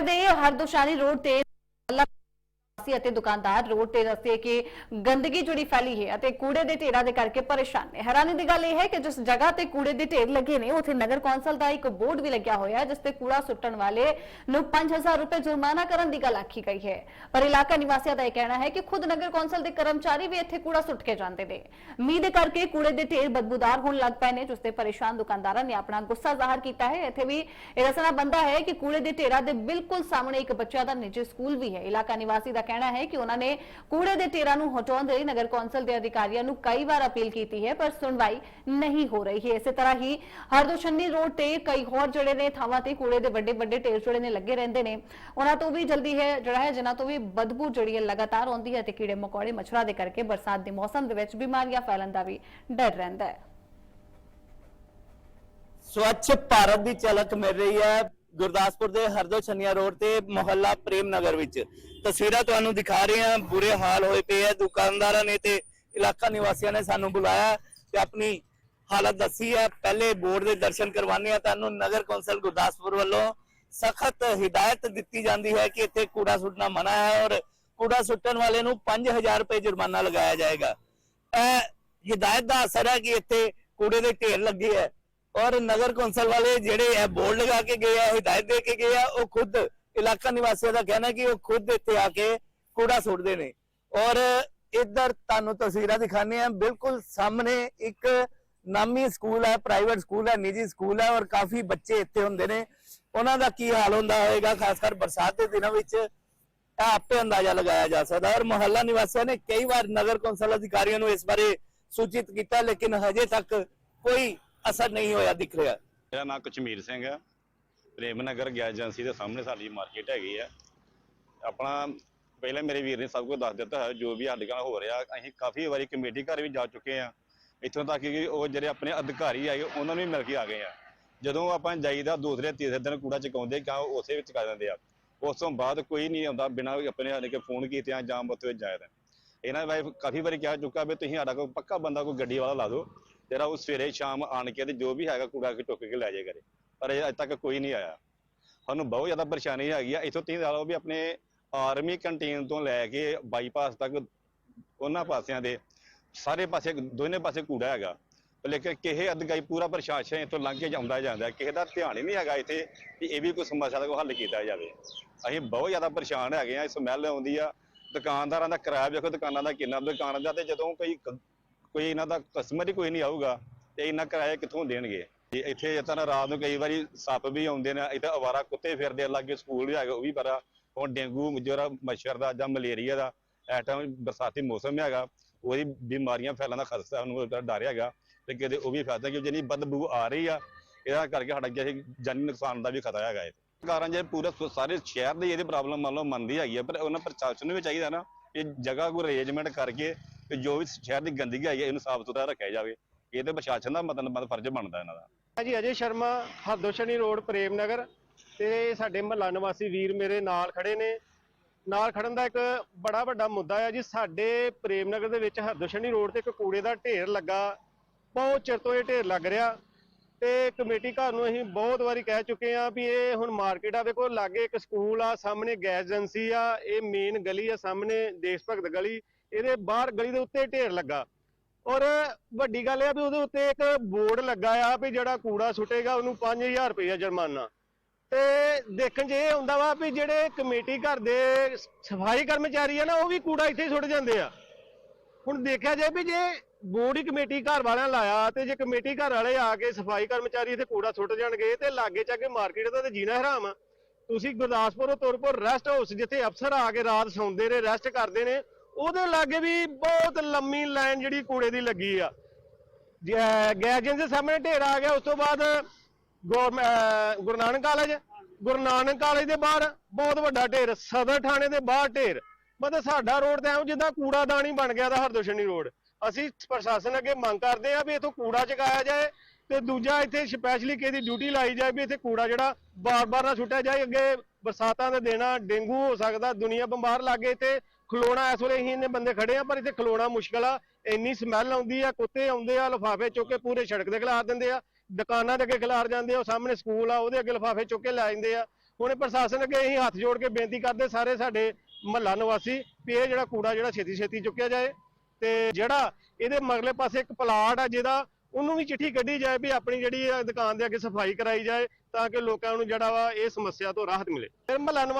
ਦੇ ਹਰਦੋਸ਼ਾਨੀ ਰੋਡ ਤੇ ਵਾਸੀ ਅਤੇ ਦੁਕਾਨਦਾਰ ਰੋਡ ਤੇ ਰਸਤੇ ਕਿ ਗੰਦਗੀ ਜੁੜੀ ਫੈਲੀ ਹੈ ਅਤੇ ਕੂੜੇ ਦੇ ਢੇਰਾਂ ਦੇ ਕਰਕੇ ਪਰੇਸ਼ਾਨ ਨੇ। ਹੈਰਾਨੀ ਦੀ ਗੱਲ ਇਹ ਹੈ ਕਿ ਜਿਸ ਜਗ੍ਹਾ ਤੇ ਕੂੜੇ ਦੇ ਢੇਰ ਲੱਗੇ ਨੇ, ਉੱਥੇ ਨਗਰ ਕੌਂਸਲ ਦਾ ਇੱਕ ਬੋਰਡ ਵੀ ਲੱਗਿਆ ਹੋਇਆ ਹੈ, ਜਿਸ ਤੇ ਕੂੜਾ ਸੁੱਟਣ ਵਾਲੇ ਨੂੰ 5000 ਰੁਪਏ ਜੁਰਮਾਨਾ ਕਰਨ ਦੀ ਗੱਲ ਆਖੀ ਗਈ ਹੈ। ਪਰ ਇਲਾਕਾ ਨਿਵਾਸੀਆਂ ਦਾ ਇਹ ਕਹਿਣਾ ਹੈ ਕਿ ਖੁਦ ਨਗਰ ਕੌਂਸਲ ਦੇ ਕਰਮਚਾਰੀ ਵੀ ਇੱਥੇ ਕੂੜਾ ਸੁੱਟ ਕੇ ਜਾਂਦੇ ਨੇ। ਮੀਂਹ ਦੇ ਕਰਕੇ ਕੂੜੇ ਦੇ ਢੇਰ ਬਦਬੂਦਾਰ ਹੋਣ ਲੱਗ ਪਏ ਨੇ, ਜਿਸ ਤੇ ਪਰੇਸ਼ਾਨ ਦੁਕਾਨਦਾਰਾਂ ਨੇ ਆਪਣਾ ਗੁੱਸਾ ਜ਼ਾਹਰ ਕੀਤਾ ਹੈ। ਇੱਥੇ ਵੀ ਇਹ ਦੱਸਣਾ ਬੰਦਾ ਹੈ ਕਿ ਕੂੜੇ ਦੇ ਢੇਰਾਂ ਦੇ ਬਿਲਕੁਲ ਸਾਹਮਣੇ ਇੱਕ ਬੱਚਿਆਂ ਦਾ ਨਿੱਜੀ ਸਕੂਲ ਵੀ ਹੈ। ਇਲਾਕਾ ਨਿਵਾਸੀ ਦਾ ਕਹਿਣਾ ਹੈ ਕਿ ਉਹਨਾਂ ਨੇ ਕੂੜੇ ਦੇ ਢੇਰਾਂ ਨੂੰ ਹਟਾਉਣ ਦੇ ਲਈ ਨਗਰ ਕੌਂਸਲ ਦੇ ਅਧਿਕਾਰੀਆਂ ਨੂੰ ਕਈ ਵਾਰ ਅਪੀਲ ਕੀਤੀ ਹੈ, ਪਰ ਸੁਣਵਾਈ ਨਹੀਂ ਹੋ ਰਹੀ ਹੈ। ਇਸੇ ਤਰ੍ਹਾਂ ਹੀ ਹਰਦੋਸ਼ੰਨੀ ਰੋਡ ਤੇ ਕਈ ਹੋਰ ਜਿਹੜੇ ਨੇ ਥਾਵਾਂ ਤੇ ਕੂੜੇ ਦੇ ਵੱਡੇ ਵੱਡੇ ਢੇਰ ਜਿਹੜੇ ਨੇ ਲੱਗੇ ਰਹਿੰਦੇ ਨੇ, ਉਹਨਾਂ ਤੋਂ ਵੀ ਜਲਦੀ ਹੈ, ਜਿਹੜਾ ਹੈ, ਜਿਨ੍ਹਾਂ ਤੋਂ ਵੀ ਬਦਬੂ ਜਿਹੜੀ ਹੈ ਲਗਾਤਾਰ ਆਉਂਦੀ ਹੈ ਤੇ ਕੀੜੇ ਮਕੌੜੇ ਮੱਛਰਾਂ ਦੇ ਕਰਕੇ ਬਰਸਾਤ ਦੇ ਮੌਸਮ ਦੇ ਵਿੱਚ ਬਿਮਾਰੀਆਂ ਫੈਲਣ ਦਾ ਵੀ ਡਰ ਰਹਿੰਦਾ ਹੈ। ਸਵੱਛ ਭਾਰਤ ਦੀ ਝਲਕ ਮਿਲ ਰਹੀ ਹੈ। ਗੁਰਦਾਸਪੁਰ ਦੇ ਹਰਦੋ ਛੰਨੀਆ ਰੋਡ ਤੇ ਮੁਹੱਲਾ ਪ੍ਰੇਮ ਨਗਰ ਵਿੱਚ। ਤਸਵੀਰਾਂ ਤੁਹਾਨੂੰ ਦਿਖਾ ਰਹੇ ਹਾਂ, ਬੁਰੇ ਹਾਲ ਹੋਏ ਪਏ ਆ, ਦੁਕਾਨਦਾਰਾਂ ਨੇ ਤੇ ਇਲਾਕਾ ਨਿਵਾਸੀਆਂ ਨੇ ਸਾਨੂੰ ਬੁਲਾਇਆ ਤੇ ਆਪਣੀ ਹਾਲਤ ਦੱਸੀ ਹੈ। ਪਹਿਲੇ ਬੋਰਡ ਦੇ ਦਰਸ਼ਨ ਕਰਵਾਣੇ ਆ ਤੁਹਾਨੂੰ। ਨਗਰ ਕੌਂਸਲ ਗੁਰਦਾਸਪੁਰ ਵੱਲੋਂ ਸਖਤ ਹਿਦਾਇਤ ਦਿੱਤੀ ਜਾਂਦੀ ਹੈ ਕਿ ਇੱਥੇ ਕੂੜਾ ਸੁੱਟਣਾ ਮਨਾ ਹੈ ਔਰ ਕੂੜਾ ਸੁੱਟਣ ਵਾਲੇ ਨੂੰ 5000 ਰੁਪਏ ਜੁਰਮਾਨਾ ਲਗਾਇਆ ਜਾਏਗਾ। ਇਹ ਹਿਦਾਇਤ ਦਾ ਅਸਰ ਹੈ ਕਿ ਇੱਥੇ ਕੂੜੇ ਦੇ ਢੇਰ ਲੱਗੇ ਹੈ। ਔਰ ਨਗਰ ਕੌਂਸਲ ਵਾਲੇ ਜਿਹੜੇ ਇਹ ਬੋਰਡ ਲਗਾ ਕੇ ਗਏ ਆ, ਹਿਦਾਇਤ ਦੇ ਕੇ ਗਏ ਆ, ਉਹ ਖੁਦ ਇਲਾਕਾ ਨਿਵਾਸੀਆਂ ਦਾ ਕਹਿਣਾ ਕਿ ਉਹ ਖੁਦ ਇੱਥੇ ਆ ਕੇ ਕੂੜਾ ਸੁੱਟਦੇ ਨੇ। ਔਰ ਇੱਧਰ ਤੁਹਾਨੂੰ ਤਸਵੀਰਾਂ ਦਿਖਾਣੇ ਆ ਬਿਲਕੁਲ ਸਾਹਮਣੇ ਇੱਕ ਨਾਮੀ ਸਕੂਲ ਹੈ, ਪ੍ਰਾਈਵੇਟ ਸਕੂਲ ਹੈ, ਨਿੱਜੀ ਸਕੂਲ ਹੈ ਔਰ ਕਾਫੀ ਬੱਚੇ ਇੱਥੇ ਹੁੰਦੇ ਨੇ। ਉਹਨਾਂ ਦਾ ਕੀ ਹਾਲ ਹੁੰਦਾ ਹੋਵੇਗਾ ਖਾਸ ਕਰ ਬਰਸਾਤ ਦੇ ਦਿਨਾਂ ਵਿੱਚ ਇਹ ਆਪੇ ਅੰਦਾਜ਼ਾ ਲਗਾਇਆ ਜਾ ਸਕਦਾ। ਔਰ ਮੁਹੱਲਾ ਨਿਵਾਸੀਆਂ ਨੇ ਕਈ ਵਾਰ ਨਗਰ ਕੌਂਸਲ ਅਧਿਕਾਰੀਆਂ ਨੂੰ ਇਸ ਬਾਰੇ ਸੂਚਿਤ ਕੀਤਾ, ਲੇਕਿਨ ਹਜੇ ਤੱਕ ਕੋਈ ਅਸਰ ਨਹੀਂ ਹੋਇਆ, ਦਿਖ ਰਿਹਾ। ਮੇਰਾ ਨਾਮ ਕਸ਼ਮੀਰ ਸਿੰਘ ਹੈ। ਪ੍ਰੇਮ ਨਗਰ ਗੈਸ ਏਜੰਸੀ ਦੇ ਸਾਹਮਣੇ ਸਾਡੀ ਮਾਰਕੀਟ ਹੈਗੀ ਆ ਆਪਣਾ, ਪਹਿਲਾਂ ਮੇਰੇ ਵੀਰ ਨੇ ਸਭ ਕੁਝ ਦੱਸ ਦਿੱਤਾ ਹੈ। ਜੋ ਵੀ ਸਾਡੇ ਨਾਲ ਹੋ ਰਿਹਾ, ਅਸੀਂ ਕਾਫੀ ਵਾਰੀ ਕਮੇਟੀ ਘਰ ਵੀ ਜਾ ਚੁੱਕੇ ਆ ਇੱਥੋਂ ਤੱਕ ਕਿ ਉਹ ਜਿਹੜੇ ਆਪਣੇ ਅਧਿਕਾਰੀ ਆਏ, ਉਹਨਾਂ ਨੂੰ ਵੀ ਮਿਲ ਕੇ ਆ ਗਏ ਆ ਜਦੋਂ ਆਪਾਂ ਜਾਈਦਾ ਦੂਸਰੇ, ਤੀਸਰੇ ਦਿਨ ਕੂੜਾ ਚੁਕਾਉਂਦੇ ਕਾ ਉਸੇ ਵਿੱਚ ਚੁਕਾ ਦਿੰਦੇ ਆ, ਉਸ ਤੋਂ ਬਾਅਦ ਕੋਈ ਨਹੀਂ ਆਉਂਦਾ, ਬਿਨਾਂ ਆਪਣੇ ਹਾਲੇ ਕੇ ਫੋਨ ਆ ਜਾਂ ਉੱਥੇ ਜਾਇਦਾ ਇਹਨਾਂ ਵਾਈਫ ਕਾਫੀ ਵਾਰੀ ਕਹਿ ਚੁੱਕਾ ਵੀ ਤੁਸੀਂ ਸਾਡਾ ਕੋਈ ਪੱਕਾ ਬੰਦਾ, ਕੋਈ ਗੱਡੀ ਵਾਲਾ ਲਾ ਦਿਓ ਜਿਹੜਾ ਉਹ ਸਵੇਰੇ ਸ਼ਾਮ ਆਣ ਕੇ ਤੇ ਜੋ ਵੀ ਹੈਗਾ ਕੂੜਾ ਕੇ ਚੁੱਕ ਕੇ ਲੈ ਜਾਏ ਕਰੇ ਪਰ ਇਹ ਅਜੇ ਤੱਕ ਕੋਈ ਨਹੀਂ ਆਇਆ। ਸਾਨੂੰ ਬਹੁਤ ਜ਼ਿਆਦਾ ਪਰੇਸ਼ਾਨੀ ਹੈਗੀ ਆ। ਇੱਥੋਂ ਤੁਸੀਂ ਲਾ ਲਓ ਵੀ ਆਪਣੇ ਆਰਮੀ ਕੰਟੀਨ ਤੋਂ ਲੈ ਕੇ ਬਾਈਪਾਸ ਤੱਕ ਉਹਨਾਂ ਪਾਸਿਆਂ ਦੇ ਸਾਰੇ ਪਾਸੇ, ਦੋਨੇ ਪਾਸੇ ਕੂੜਾ ਹੈਗਾ। ਲੇਕਿਨ ਕਿਸੇ ਅਧਿਕਾਰੀ ਪੂਰਾ ਪ੍ਰਸ਼ਾਸਨ ਇੱਥੋਂ ਲੰਘ ਕੇ ਜਾਂਦਾ ਜਾਂਦਾ, ਕਿਸੇ ਦਾ ਧਿਆਨ ਹੀ ਨਹੀਂ ਹੈਗਾ ਇੱਥੇ ਕਿ ਇਹ ਵੀ ਕੋਈ ਸਮੱਸਿਆ ਦਾ ਕੋਈ ਹੱਲ ਕੀਤਾ ਜਾਵੇ। ਅਸੀਂ ਬਹੁਤ ਜ਼ਿਆਦਾ ਪਰੇਸ਼ਾਨ ਹੈਗੇ ਆ ਸਮੈਲ ਆਉਂਦੀ ਆ। ਦੁਕਾਨਦਾਰਾਂ ਦਾ ਕਿਰਾਇਆ ਵੇਖੋ ਦੁਕਾਨਾਂ ਦਾ ਕਿੰਨਾ, ਦੁਕਾਨਾਂ ਦਾ ਤੇ ਜਦੋਂ ਕੋਈ ਕ- ਕੋਈ ਇਹਨਾਂ ਦਾ ਕਸਟਮਰ ਹੀ ਕੋਈ ਨਹੀਂ ਆਊਗਾ, ਤੇ ਇਹਨਾਂ ਕਿਰਾਇਆ ਕਿੱਥੋਂ ਦੇਣਗੇ? ਤੇ ਇੱਥੇ ਇਸ ਤਰ੍ਹਾਂ ਰਾਤ ਨੂੰ ਕਈ ਵਾਰੀ ਸੱਪ ਵੀ ਆਉਂਦੇ ਨੇ, ਇੱਥੇ ਅਵਾਰਾ ਕੁੱਤੇ ਫਿਰਦੇ ਆ, ਲਾਗੇ ਸਕੂਲ ਵੀ ਹੈਗਾ, ਉਹ ਵੀ ਪਤਾ ਹੁਣ ਡੇਂਗੂ ਜਿਹੜਾ ਮੱਛਰ ਦਾ ਜਾਂ ਮਲੇਰੀਆ ਦਾ ਇਸ ਟਾਈਮ ਬਰਸਾਤੀ ਮੌਸਮ ਹੈਗਾ, ਉਹਦੀ ਬਿਮਾਰੀਆਂ ਫੈਲਣ ਦਾ ਖਤਰਾ ਨੂੰ ਉਹਦਾ ਡਰ ਹੈਗਾ, ਤੇ ਕਿਤੇ ਉਹ ਵੀ ਫੈਲਦਾ ਕਿ ਜਿੰਨੀ ਬਦਬੂ ਆ ਰਹੀ ਆ, ਇਹਦਾ ਕਰਕੇ ਸਾਡਾ ਕਿਸੇ ਜਾਨੀ ਨੁਕਸਾਨ ਦਾ ਵੀ ਖਤਰਾ ਹੈਗਾ ਇਹ। ਸਰਕਾਰਾਂ ਜੇ ਪੂਰੇ ਸਾਰੇ ਸ਼ਹਿਰ ਦੀ ਇਹਦੀ ਪ੍ਰੋਬਲਮ ਮੰਨ ਲਓ ਮੰਨਦੀ ਹੈਗੀ ਆ, ਪਰ ਉਹਨਾਂ ਪ੍ਰਸ਼ਾਸਨ ਨੂੰ ਵੀ ਚਾਹੀਦਾ ਨਾ ਕਿ ਜਗ੍ਹਾ ਕੋਈ ਅਰੇਂਜਮੈਂਟ ਕਰਕੇ ਤੇ ਜੋ ਵੀ ਸ਼ਹਿਰ ਦੀ ਗੰਦਗੀ ਆਈ ਹੈ, ਇਹਨੂੰ ਸਾਫ਼ ਸੁਥਰਾ ਰੱਖਿਆ ਜਾਵੇ। ਇਹ ਤੇ ਪ੍ਰਸ਼ਾਸਨ ਦਾ ਮਤਲਬ ਮਤਲਬ ਫਰਜ਼ ਬਣਦਾ ਇਹਨਾਂ ਦਾ। ਹਾਂਜੀ, ਅਜੇ ਸ਼ਰਮਾ, ਹਰਦੋਸ਼ਨੀ ਰੋਡ ਪ੍ਰੇਮ ਨਗਰ ਤੇ ਸਾਡੇ ਮਹੱਲਾ ਨਿਵਾਸੀ ਵੀਰ ਮੇਰੇ ਨਾਲ ਖੜੇ ਨੇ। ਨਾਲ ਖੜਨ ਦਾ ਇੱਕ ਬੜਾ ਵੱਡਾ ਮੁੱਦਾ ਹੈ ਜੀ, ਸਾਡੇ ਪ੍ਰੇਮ ਨਗਰ ਦੇ ਵਿੱਚ ਹਰਦੋਸ਼ਨੀ ਰੋਡ ਤੇ ਇੱਕ ਕੂੜੇ ਦਾ ਢੇਰ ਲੱਗਾ। ਬਹੁਤ ਚਿਰ ਤੋਂ ਇਹ ਢੇਰ ਲੱਗ ਰਿਹਾ। ਤੇ ਕਮੇਟੀ ਘਰ ਨੂੰ ਅਸੀਂ ਬਹੁਤ ਵਾਰੀ ਕਹਿ ਚੁੱਕੇ ਆ ਵੀ ਇਹ ਹੁਣ ਮਾਰਕੀਟ ਆ ਵੇਖੋ ਲਾਗੇ ਇੱਕ ਸਕੂਲ ਆ, ਸਾਹਮਣੇ ਗੈਸ ਏਜੰਸੀ ਆ, ਇਹ ਮੇਨ ਗਲੀ ਆ, ਸਾਹਮਣੇ ਦੇਸ਼ ਭਗਤ ਗਲੀ, ਇਹਦੇ ਬਾਹਰ ਗਲੀ ਦੇ ਉੱਤੇ ਢੇਰ ਲੱਗਾ। ਔਰ ਵੱਡੀ ਗੱਲ ਇਹ ਆ ਵੀ ਉਹਦੇ ਉੱਤੇ ਇੱਕ ਬੋਰਡ ਲੱਗਾ ਆ ਵੀ ਜਿਹੜਾ ਕੂੜਾ ਸੁੱਟੇਗਾ, ਉਹਨੂੰ 5000 ਰੁਪਏ ਜੁਰਮਾਨਾ। ਤੇ ਦੇਖਣ 'ਚ ਇਹ ਹੁੰਦਾ ਵਾ ਵੀ ਜਿਹੜੇ ਕਮੇਟੀ ਘਰ ਦੇ ਸਫ਼ਾਈ ਕਰਮਚਾਰੀ ਆ ਨਾ, ਉਹ ਵੀ ਕੂੜਾ ਇੱਥੇ ਸੁੱਟ ਜਾਂਦੇ ਆ। ਹੁਣ ਦੇਖਿਆ ਜਾਏ ਵੀ ਜੇ ਬੋਰਡ ਹੀ ਕਮੇਟੀ ਘਰ ਵਾਲਿਆਂ ਲਾਇਆ ਤੇ ਜੇ ਕਮੇਟੀ ਘਰ ਵਾਲੇ ਆ ਕੇ ਸਫ਼ਾਈ ਕਰਮਚਾਰੀ ਇੱਥੇ ਕੂੜਾ ਸੁੱਟ ਜਾਣਗੇ ਤੇ ਲਾਗੇ ਚਾਗੇ ਮਾਰਕੀਟ ਦਾ ਤੇ ਜੀਣਾ ਹਰਾਮ ਆ। ਤੁਸੀਂ ਗੁਰਦਾਸਪੁਰੋਂ ਤੁਰਪੁਰ ਰੈਸਟ ਹਾਊਸ ਜਿੱਥੇ ਅਫਸਰ ਆ ਕੇ ਰਾਤ ਸੌਂਦੇ ਨੇ ਰੈਸਟ ਕਰਦੇ ਨੇ, ਉਹਦੇ ਲਾਗੇ ਵੀ ਬਹੁਤ ਲੰਮੀ ਲਾਈਨ ਜਿਹੜੀ ਕੂੜੇ ਦੀ ਲੱਗੀ ਆ। ਗੈਜਨ ਦੇ ਸਾਹਮਣੇ ਢੇਰ ਆ ਗਿਆ, ਉਸ ਤੋਂ ਬਾਅਦ ਗੌਰਮ- ਗੁਰੂ ਨਾਨਕ ਕਾਲਜ ਗੁਰੂ ਨਾਨਕ ਕਾਲਜ ਦੇ ਬਾਹਰ ਬਹੁਤ ਵੱਡਾ ਢੇਰ, ਸਦਰ ਥਾਣੇ ਦੇ ਬਾਹਰ ਢੇਰ। ਮਤਲਬ ਸਾਡਾ ਰੋਡ ਤਾਂ ਐਵੇਂ ਜਿੱਦਾਂ ਕੂੜਾਦਾਨੀ ਬਣ ਗਿਆ ਦਾ ਹਰਦੋਸ਼ਨੀ ਰੋਡ ਅਸੀਂ ਪ੍ਰਸ਼ਾਸਨ ਅੱਗੇ ਮੰਗ ਕਰਦੇ ਆ ਵੀ ਇਥੋਂ ਕੂੜਾ ਚੁਕਾਇਆ ਜਾਏ ਤੇ ਦੂਜਾ ਇੱਥੇ ਸਪੈਸ਼ਲੀ ਕਿਸੇ ਦੀ ਡਿਊਟੀ ਲਾਈ ਜਾਏ ਵੀ ਇੱਥੇ ਕੂੜਾ ਜਿਹੜਾ ਬਾਰ-ਬਾਰ ਨਾ ਸੁੱਟਿਆ ਜਾਏ, ਅੱਗੇ ਬਰਸਾਤਾਂ ਦੇ ਦੇਣਾ ਡੇਂਗੂ ਹੋ ਸਕਦਾ, ਦੁਨੀਆ ਬਿਮਾਰ ਲੱਗੇ ਤੇ ਖਲੋਣਾ ਇਸ ਵੇਲੇ ਅਸੀਂ ਇੰਨੇ ਬੰਦੇ ਖੜੇ ਆ ਪਰ ਇੱਥੇ ਖਲੋਣਾ ਮੁਸ਼ਕਲ ਆ, ਇੰਨੀ ਸਮੈਲ ਆਉਂਦੀ ਆ, ਕੁੱਤੇ ਆਉਂਦੇ ਆ, ਲਿਫਾਫੇ ਚੁੱਕ ਕੇ ਪੂਰੇ ਸੜਕ ਦੇ ਖਿਲਾਰ ਦਿੰਦੇ ਆ, ਦੁਕਾਨਾਂ ਦੇ ਅੱਗੇ ਖਿਲਾਰ ਜਾਂਦੇ ਆ, ਉਹ ਸਾਹਮਣੇ ਸਕੂਲ ਆ, ਉਹਦੇ ਅੱਗੇ ਲਿਫਾਫੇ ਚੁੱਕ ਕੇ ਲੈ ਜਾਂਦੇ ਆ। ਹੁਣ ਪ੍ਰਸ਼ਾਸਨ ਅੱਗੇ ਅਸੀਂ ਹੱਥ ਜੋੜ ਕੇ ਬੇਨਤੀ ਕਰਦੇ ਸਾਰੇ ਸਾਡੇ ਮਹੱਲਾ ਨਿਵਾਸੀ ਵੀ ਇਹ ਜਿਹੜਾ ਕੂੜਾ ਜਿਹੜਾ ਛੇਤੀ ਛੇਤੀ ਚੁੱਕਿਆ ਜਾਏ ਤੇ ਜਿਹੜਾ ਇਹਦੇ ਮਗਲੇ ਪਾਸੇ ਇੱਕ ਪਲਾਟ ਆ ਜਿਹਦਾ, ਉਹਨੂੰ ਵੀ ਚਿੱਠੀ ਕੱਢੀ ਜਾਏ ਵੀ ਆਪਣੀ ਜਿਹੜੀ ਦੁਕਾਨ ਦੇ ਅੱਗੇ ਸਫ਼ਾਈ ਕਰਾਈ ਜਾਏ ਤਾਂ ਕਿ ਲੋਕਾਂ ਨੂੰ ਜਿਹੜਾ ਵਾ ਇਹ ਸਮੱਸਿਆ ਤੋਂ ਰਾਹਤ ਮਿਲੇ। ਫਿਰ ਮਹੱਲਾ